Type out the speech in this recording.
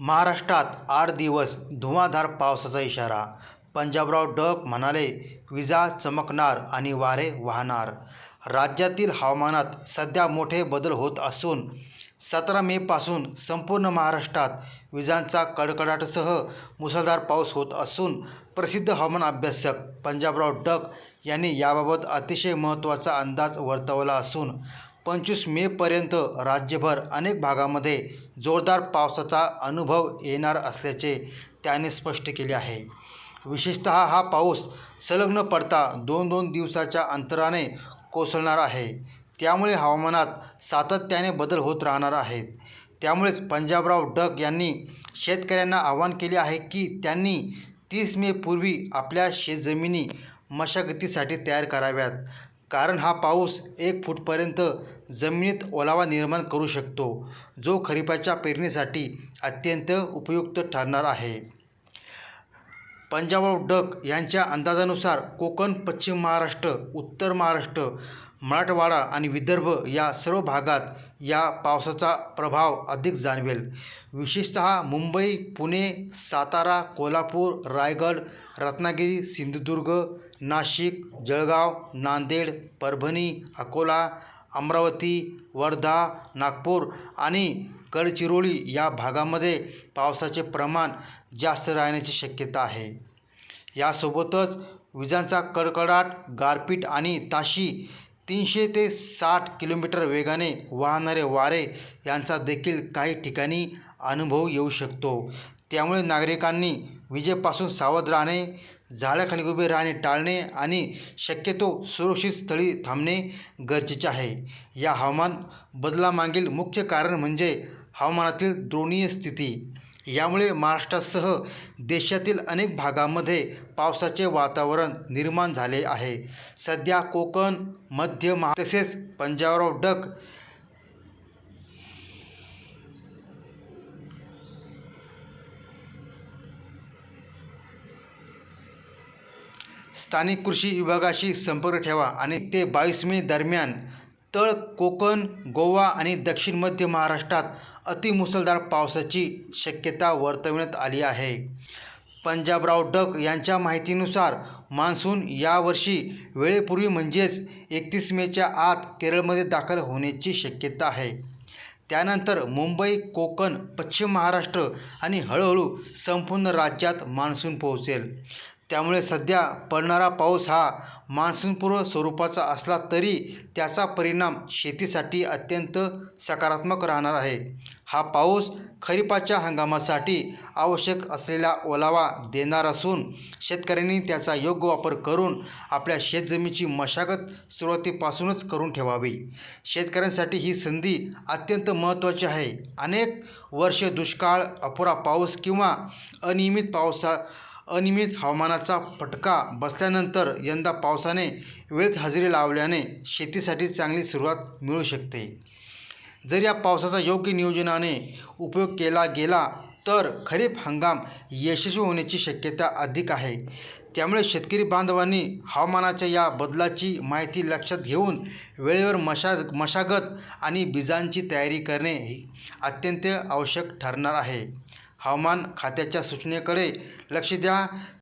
महाराष्ट्रात आठ दिवस धुवाधार पावसाचा इशारा. पंजाबराव डक म्हणाले विजा चमकणार आणि वारे वाहणार. राज्यातील हवामानात सध्या मोठे बदल होत असून सतरा मेपासून संपूर्ण महाराष्ट्रात विजांचा कडकडाटसह मुसळधार पाऊस होत असून प्रसिद्ध हवामान अभ्यासक पंजाबराव डक यांनी याबाबत अतिशय महत्त्वाचा अंदाज वर्तवला असून पंचवीस मेपर्यंत राज्यभर अनेक भागामध्ये जोरदार पावसाचा अनुभव येणार असल्याचे त्याने स्पष्ट केले आहे. विशेषतः हा पाऊस संलग्न पडता दोन दोन दिवसाच्या अंतराने कोसळणार आहे. त्यामुळे हवामानात सातत्याने बदल होत राहणार आहेत. त्यामुळेच पंजाबराव डक यांनी शेतकऱ्यांना आवाहन केले आहे की त्यांनी तीस मेपूर्वी आपल्या शेतजमिनी मशागतीसाठी तयार कराव्यात. कारण हा पाऊस एक फूटपर्यंत जमिनीत ओलावा निर्माण करू शकतो जो खरीपाच्या पेरणीसाठी अत्यंत उपयुक्त ठरणार आहे. पंजाबराव डक यांच्या अंदाजानुसार कोकण पश्चिम महाराष्ट्र उत्तर महाराष्ट्र मराठवाडा आणि विदर्भ या सर्व भागात या पावसाचा प्रभाव अधिक जाणवेल. विशेषतः मुंबई पुणे सातारा कोल्हापूर रायगड रत्नागिरी सिंधुदुर्ग नाशिक जळगाव नांदेड परभणी अकोला अमरावती वर्धा नागपूर आणि गडचिरोली या भागामध्ये पावसाचे प्रमाण जास्त राहण्याची शक्यता आहे. यासोबतच विजांचा कडकडाट गारपीट आणि ताशी तीनशे ते साठ किलोमीटर वेगाने वाहणारे वारे यांचा देखील काही ठिकाणी अनुभव येऊ शकतो. त्यामुळे नागरिकांनी विजेपासून सावध राहणे झाडाखाली उभे राहणे टाळणे आणि शक्यतो सुरक्षित स्थळी थांबणे गरजेचे आहे. या हवामान बदलामागील मुख्य कारण म्हणजे हवामानातील द्रोणीय स्थिती. यामुळे महाराष्ट्रासह देशातील अनेक भागामध्ये पावसाचे वातावरण निर्माण झाले आहे. सध्या कोकण मध्य महा तसेच पंजाबराव डक स्थानिक कृषी विभागाशी संपर्क ठेवा आणि ते बावीस मे दरम्यान तळ कोकण गोवा आणि दक्षिण मध्य महाराष्ट्रात अतिमुसळधार पावसाची शक्यता वर्तवण्यात आली आहे. पंजाबराव डक यांच्या माहितीनुसार मान्सून यावर्षी वेळेपूर्वी म्हणजेच एकतीस मेच्या आत केरळमध्ये दाखल होण्याची शक्यता आहे. त्यानंतर मुंबई कोकण पश्चिम महाराष्ट्र आणि हळूहळू संपूर्ण राज्यात मान्सून पोहोचेल. त्यामुळे सध्या पडणारा पाऊस हा मान्सूनपूर्व स्वरूपाचा असला तरी त्याचा परिणाम शेतीसाठी अत्यंत सकारात्मक राहणार आहे. हा पाऊस खरीपाच्या हंगामासाठी आवश्यक असलेला ओलावा देणार असून शेतकऱ्यांनी त्याचा योग्य वापर करून आपल्या शेतजमीची मशागत सुरुवातीपासूनच करून ठेवावी. शेतकऱ्यांसाठी ही संधी अत्यंत महत्त्वाची आहे. अनेक वर्षे दुष्काळ अपुरा पाऊस किंवा अनियमित पावसा अनियमित हवामानाचा फटका बसल्यानंतर यंदा पावसाने वेळेत हजेरी लावल्याने शेतीसाठी चांगली सुरुवात मिळू शकते. जर या पावसाचा योग्य नियोजनाने उपयोग केला गेला तर खरीप हंगाम यशस्वी होण्याची शक्यता अधिक आहे. त्यामुळे शेतकरी बांधवांनी हवामानाच्या या बदलाची माहिती लक्षात घेऊन वेळेवर मशा मशागत आणि बीजांची तयारी करणे अत्यंत आवश्यक ठरणार आहे. हवामान खात्याच्या सूचनेकडे लक्ष द्या.